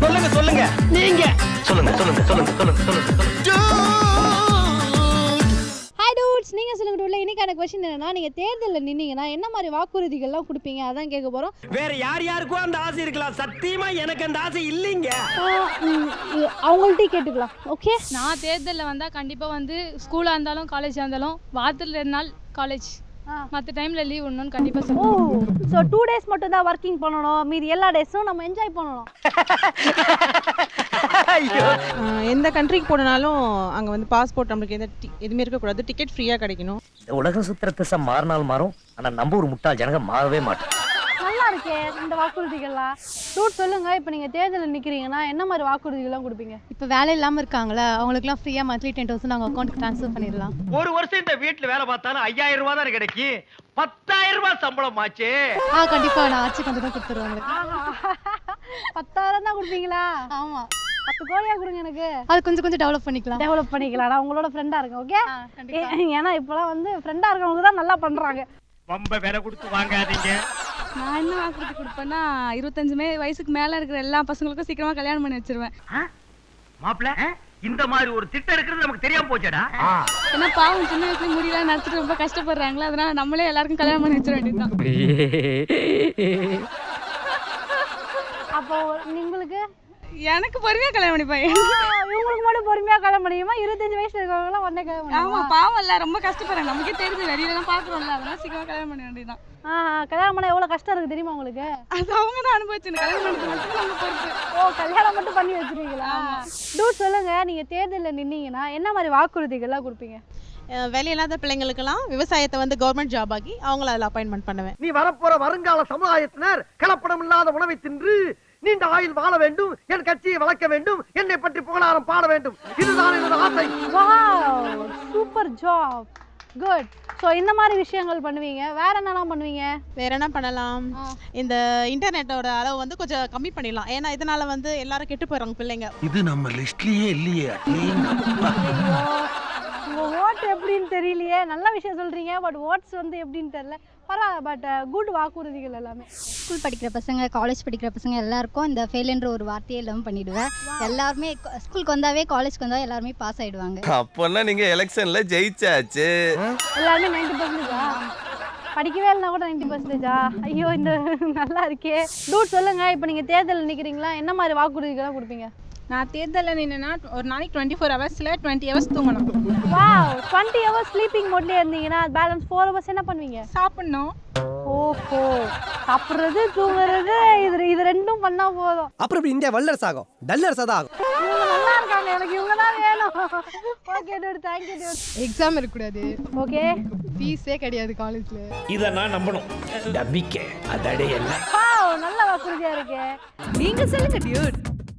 சொல்லுங்க சொல்லுங்க. நீங்க. சொல்லுங்க சொல்லுங்க சொல்லுங்க சொல்லுங்க சொல்லுங்க ஹாய் டூட்ஸ் நீங்கள் சொல்லுங்க டூட்ல இன்னைக்கான கொஸ்டின் என்னன்னா நீங்கள் தேர்தலில் நின்னீங்கன்னா என்ன மாதிரி வாக்குறுதிகள்லாம் கொடுப்பீங்க? அதான் கேட்க போகிறோம் வேற யார் யாருக்கும் அந்த ஆசை இருக்கலாம். சத்தியமா எனக்கு அந்த ஆசை இல்லைங்க. அவங்கள்ட்டே கேட்டுக்கலாம். ஓகே நான் தேர்தலில் வந்தால் கண்டிப்பாக வந்து ஸ்கூலாக இருந்தாலும் காலேஜாக இருந்தாலும் வாரத்தில் ரெண்டு நாள் காலேஜ். மற்ற டைமில் லீவ் விடணும்னு கண்டிப்பாக ஓ சொல்லுவேன் ஸோ டூ டேஸ் மட்டும் தான் ஒர்க்கிங் பண்ணணும். மீதி எல்லா டேஸும் நம்ம என்ஜாய் பண்ணணும். எந்த கண்ட்ரிக்கு போனாலும் அங்கே வந்து பாஸ்போர்ட் நம்மளுக்கு எந்த டி- எதுவுமே இருக்கக்கூடாது டிக்கெட் ஃப்ரீயாக கிடைக்கணும். இந்த உலகம் சுத்துற திசை மாறினால் மாறும். ஆனா நம்ம ஒரு முட்டாள் ஜனங்க மாறவே மாட்டோம் இருக்கே இந்த வாக்குறுதிகள்லாம். டூட் சொல்லுங்க இப்போ நீங்கள் தேர்தலில் நிற்கிறீங்கன்னா என்ன மாதிரி வாக்குறுதிகள்லாம் கொடுப்பீங்க? இப்போ வேலை இல்லாமல் இருக்காங்களே அவங்களுக்குலாம் ஃப்ரீயாக மந்த்லி டென் தௌசண்ட் அவங்க அக்கௌண்ட்டுக்கு ட்ரான்ஸ்ஃபர் பண்ணிடலாம். ஒரு வருஷம் இந்த வீட்டுல வேலை பார்த்தாலும் ஐயாயிரம் ரூபாய் தானே கிடைக்கும் பத்தாயிரம் ரூபாய் சம்பளம் ஆச்சு. ஆ கண்டிப்பாக நான் வந்து தான் கொடுத்துருவாங்க பத்தாயிரம் தான் கொடுப்பீங்களா? ஆமாம் பத்து கோடியா கொடுங்க எனக்கு. அது கொஞ்சம் கொஞ்சம் டெவலப் பண்ணிக்கலாம். டெவலப் பண்ணிக்கலாம். நான் உங்களோட ஃப்ரெண்டாக இருக்கேன் ஓகே ஏன்னா இப்போலாம் வந்து ஃப்ரெண்டாக இருக்கவங்க தான் நல்லா பண்ணுறாங்க ரொம்ப விலை கொடுத்து வாங்காதீங்க. நான் என்ன வாக்குறுதி கொடுப்பேன்னா இருபத்தஞ்சு மே வயசுக்கு மேலே இருக்கிற எல்லா பசங்களுக்கும் சீக்கிரமாக கல்யாணம் பண்ணி வச்சிருவேன். மாப்பிள்ள இந்த மாதிரி ஒரு திட்டம் இருக்கிறது நமக்கு தெரியாம போச்சேடா. ஏன்னா பாவம் சின்ன வயசுல முடியல நடத்திட்டு ரொம்ப கஷ்டப்படுறாங்களா அதனால நம்மளே எல்லாருக்கும் கல்யாணம் பண்ணி வச்சிட வேண்டியதுதான். அப்போ உங்களுக்கு எனக்கு பொறுமையாக கல்யாணம் பண்ணிப்பேன் இவங்களுக்கு மட்டும் பொறுமையாக கல்யாணம் பண்ணியுமா இருபத்தஞ்சு வயசுல இருக்கவங்களாம் உடனே கல்யாணம் ஆமா பாவம் இல்ல ரொம்ப கஷ்டப்படுறாங்க. நமக்கே தெரியுது வெளியிலலாம் பாக்குறோம்ல அதனால சீக்கிரமா கல்யாணம் பண்ண வேண்டியதுதான். ஆ கல்யாணம் பண்ண எவ்வளோ கஷ்டம் இருக்குது தெரியுமா உங்களுக்கு? அது அவங்க தான் அனுபவிச்சு கல்யாணம் பண்ணது மட்டும் நம்ம பொறுப்பு ஓ கல்யாணம் மட்டும் பண்ணி வச்சிருக்கீங்களா? டூ சொல்லுங்க. நீங்க தேர்தலில் நின்னீங்கன்னா என்ன மாதிரி வாக்குறுதிகள்லாம் கொடுப்பீங்க? வேலையில்லாத பிள்ளைங்களுக்கெல்லாம் விவசாயத்தை வந்து கவர்மெண்ட் ஜாப் ஆகி அவங்கள அதில் அப்பாயின்மெண்ட் பண்ணுவேன். நீ வரப்போற வருங்கால சமுதாயத்தினர் கலப்படம் இல்லாத உணவை தின்று நீண்ட ஆயுள் வாழ வேண்டும் என் கட்சியை வளர்க்க வேண்டும் என்னை பற்றி புகழாரம் பாட வேண்டும். இதுதான் எனது ஆசை. Wow super job good so இந்த மாதிரி விஷயங்கள் பண்ணுவீங்க. வேற என்னலாம் பண்ணுவீங்க? வேற என்ன பண்ணலாம்? இந்த இன்டர்நெட்டோட அளவு வந்து கொஞ்சம் கம்மி பண்ணிடலாம். ஏன்னா இதனால வந்து எல்லாரும் கெட்டு போயிடுறாங்க பிள்ளைங்க. இது நம்ம லிஸ்ட்லயே இல்லையே. ஓட்டு எப்படின்னு தெரியலையே. நல்ல விஷயம் சொல்றீங்க பட் ஓட்ஸ் வந்து எப்படின்னு தெரியல. பரவாயில்ல பட் குட் வாக்குறுதிகள் எல்லாமே. ஸ்கூல் படிக்கிற பசங்க காலேஜ் படிக்கிற பசங்க எல்லாருக்கும் இந்த ஃபெயிலுன்ற ஒரு வார்த்தையே இல்லாமல் பண்ணிடுவேன். எல்லாருமே ஸ்கூலுக்கு வந்தாவே காலேஜ்க்கு வந்தாவே எல்லாருமே பாஸ் ஆயிடுவாங்க. அப்போன்னா நீங்க எலெக்ஷன்ல ஜெயிச்சாச்சு. எல்லாருமே நைன்டி பர்சன்டேஜா படிக்கவே இல்லைனா கூட நைன்டி பர்சன்டேஜா ஐயோ இந்த நல்லா இருக்கே. டூட் சொல்லுங்க இப்போ நீங்க தேர்தல் நிக்கிறீங்களா? என்ன மாதிரி வாக்குறுதிகள்லாம் கொடுப்பீங்க? நான் தேர்தலில் நின்னுனா ஒரு நாளைக்கு டுவெண்ட்டி ஃபோர் ஹவர்ஸில் டுவெண்ட்டி ஹவர்ஸ் தூங்கணும். வாவ் டுவெண்ட்டி ஹவர்ஸ் ஸ்லீப்பிங் மோட்லேயே இருந்தீங்கன்னா பேலன்ஸ் ஃபோர் ஹவர்ஸ் என்ன பண்ணுவீங்க? சாப்பிடணும். ஓஹோ சாப்பிட்றது தூங்குறது இது இது ரெண்டும் பண்ணா போதும். அப்புறம் இப்படி இந்தியா வல்லரசு ஆகும்? டல்லரசா தான் ஆகும். இவங்க நல்லா இருக்காங்க எனக்கு இவங்க தான் வேணும். Okay dude thank you dude exam இருக்கக்கூடாது. ஓகே ஃபீஸே கிடையாது காலேஜில் இத நான் நம்பணும். நம்பிக்கை அதடே என்ன வாவ் நல்ல வாக்குறுதியா இருக்கே. நீங்கள் சொல்லுங்க டியூட்